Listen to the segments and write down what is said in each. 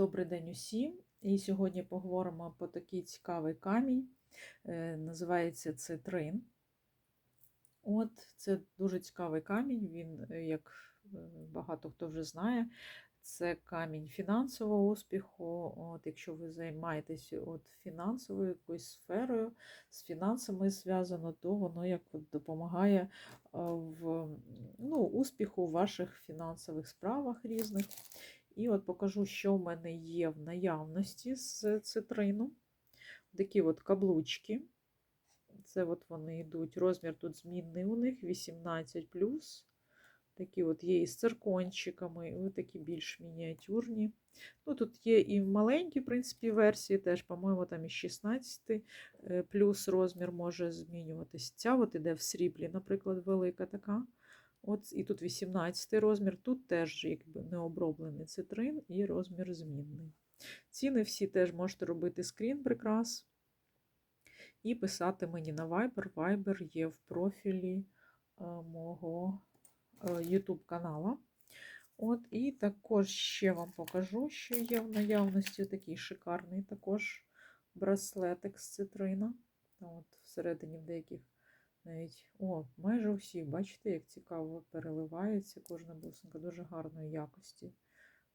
Добрий день усім. І сьогодні поговоримо про такий цікавий камінь. Е, Називається цитрин. От, це дуже цікавий камінь. Він, е, як е, багато хто вже знає, це камінь фінансового успіху. От, Якщо ви займаєтесь от фінансовою якоюсь сферою, з фінансами зв'язано, то воно як допомагає в ну, успіху в ваших фінансових справах різних. І от покажу, що в мене є в наявності з цитрину. Такі от каблучки. Це от вони йдуть. Розмір тут змінний у них 18. Такі от є із циркончиками, і такі більш мініатюрні. Ну, Тут є і маленькі, в принципі, версії, теж, по-моєму, там і 16 е, плюс розмір може змінюватись. Ця от іде в сріблі, наприклад, велика така. От І тут 18 розмір, тут теж якби необроблений цитрин і розмір змінний. Ціни всі теж можете робити скрін прикрас і писати мені на Viber. Viber є в профілі е, мого е, YouTube канала. От, І також ще вам покажу, що є в наявності такий шикарний також браслетик з цитрина. От, Всередині в деяких навіть, о, майже усі, бачите, як цікаво переливається кожна бусинка, дуже гарної якості.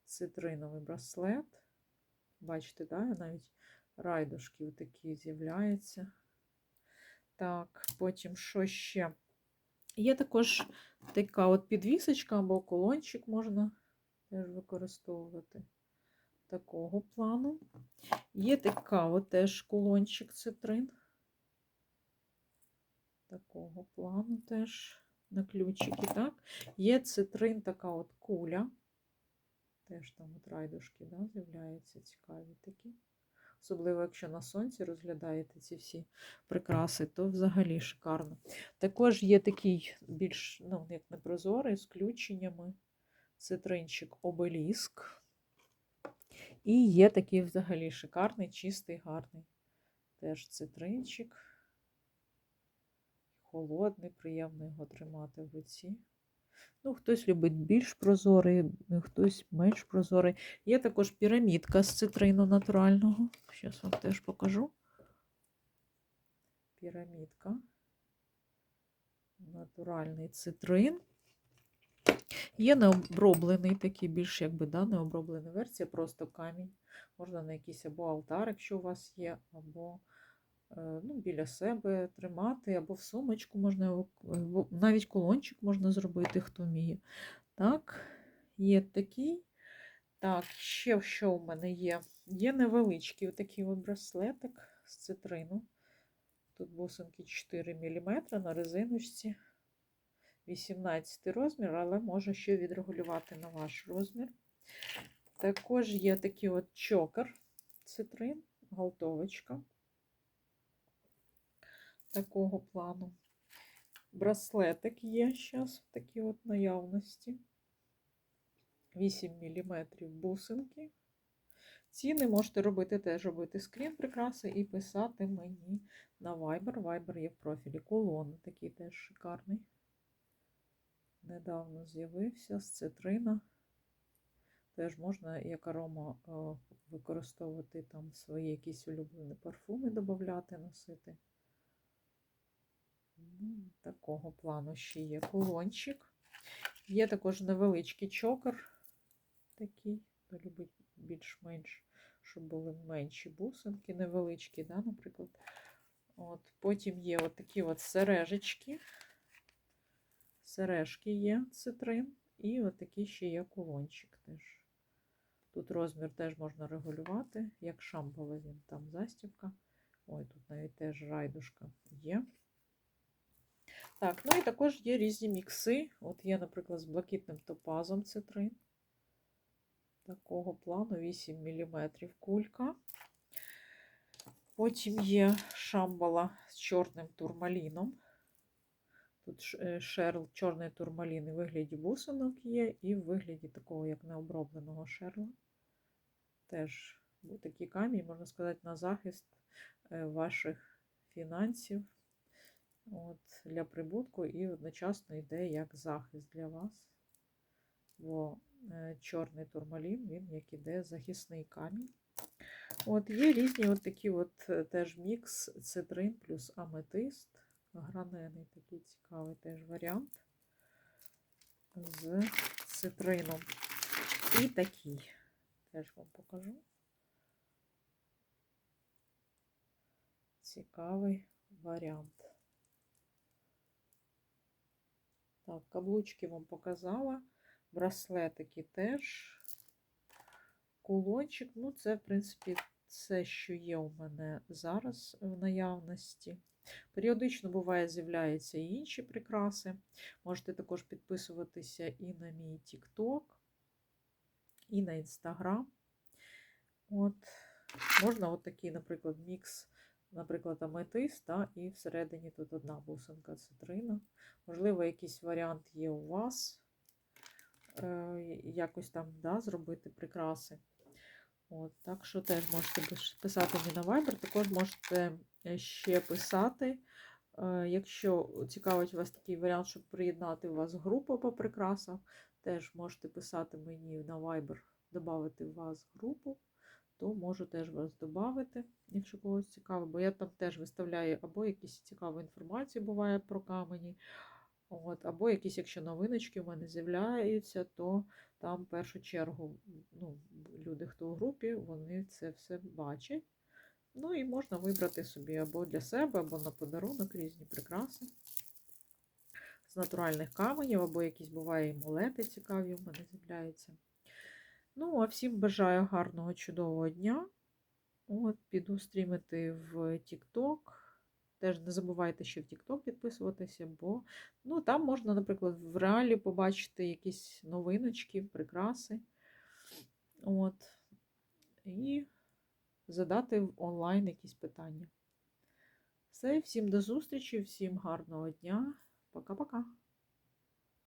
Цитриновий браслет. Бачите, да? навіть райдушки такі з'являються. Так, потім що ще? Є також така от підвісочка або колончик можна теж використовувати такого плану. Є така от теж колончик цитрин такого плану теж на ключики. так. Є цитрин, така от куля. Теж там от райдушки да, з'являються цікаві такі. Особливо, якщо на сонці розглядаєте ці всі прикраси, то взагалі шикарно. Також є такий більш, ну, як непрозорий, з включеннями цитринчик обеліск. І є такий взагалі шикарний, чистий, гарний теж цитринчик холодний, приємно його тримати в руці. Ну, Хтось любить більш прозорий, хтось менш прозорий. Є також пірамідка з цитрину натурального. Зараз вам теж покажу. Пірамідка. Натуральний цитрин. Є необроблений такий, більш якби да, необроблена версія, просто камінь. Можна на якийсь або алтар, якщо у вас є, або Е, ну, біля себе тримати, або в сумочку можна, навіть колончик можна зробити, хто вміє. Так, є такий. Так, ще що в мене є? Є невеличкий отакий от браслетик з цитрину. Тут бусинки 4 мм на резиночці. 18 розмір, але можу ще відрегулювати на ваш розмір. Також є такий от чокер цитрин, галтовочка такого плану. Браслетик є зараз в такій от наявності. 8 мм бусинки. Ціни можете робити теж робити скрін прикраси і писати мені на Viber. Viber є в профілі. Колон такий теж шикарний. Недавно з'явився з цитрина. Теж можна як арома використовувати там свої якісь улюблені парфуми, додати, носити. Такого плану ще є кулончик. Є також невеличкий чокер, такий, хто любить більш-менш, щоб були менші бусинки, невеличкі, да, наприклад. От, Потім є от такі от сережечки. Сережки є цитрин. І от такий ще є кулончик теж. Тут розмір теж можна регулювати, як шампала він там застібка. Ой, тут навіть теж райдушка є. Так, ну і також є різні мікси. От є, наприклад, з блакитним топазом цитрин. Такого плану 8 мм кулька. Потім є шамбала з чорним турмаліном. Тут е, шерл чорний турмалін у вигляді бусинок є, і в вигляді такого, як необробленого шерла. Теж такий камінь, можна сказати, на захист е, ваших фінансів от, для прибутку і одночасно йде як захист для вас. Бо е, чорний турмалін, він як іде захисний камінь. От Є різні от такі от е, теж мікс цитрин плюс аметист. Гранений такий цікавий теж варіант з цитрином. І такий теж вам покажу. Цікавий варіант. Так, каблучки вам показала. Браслетики теж. Кулончик. Ну, це, в принципі, все, що є у мене зараз в наявності. Періодично буває, з'являються і інші прикраси. Можете також підписуватися і на мій TikTok, і на Instagram. От. Можна от такий, наприклад, мікс, наприклад, аметист, та, і всередині тут одна бусинка цитрина. Можливо, якийсь варіант є у вас. Е, якось там да, зробити прикраси. От, Так що теж можете писати мені на Viber, також можете е, ще писати. е, Якщо цікавить вас такий варіант, щоб приєднати у вас групу по прикрасах, теж можете писати мені на Viber, додати вас групу, то можу теж вас додати, якщо когось цікаво, бо я там теж виставляю або якісь цікаві інформації буває про камені, От, або якісь, якщо новиночки в мене з'являються, то там в першу чергу ну, люди, хто у групі, вони це все бачать. Ну і можна вибрати собі або для себе, або на подарунок різні прикраси з натуральних каменів, або якісь буває і молети цікаві в мене з'являються. Ну, а всім бажаю гарного, чудового дня. От, піду стрімити в TikTok. Теж не забувайте ще в TikTok підписуватися, бо ну, там можна, наприклад, в реалі побачити якісь новиночки, прикраси. От. І задати в онлайн якісь питання. Все, всім до зустрічі, всім гарного дня. Пока-пока.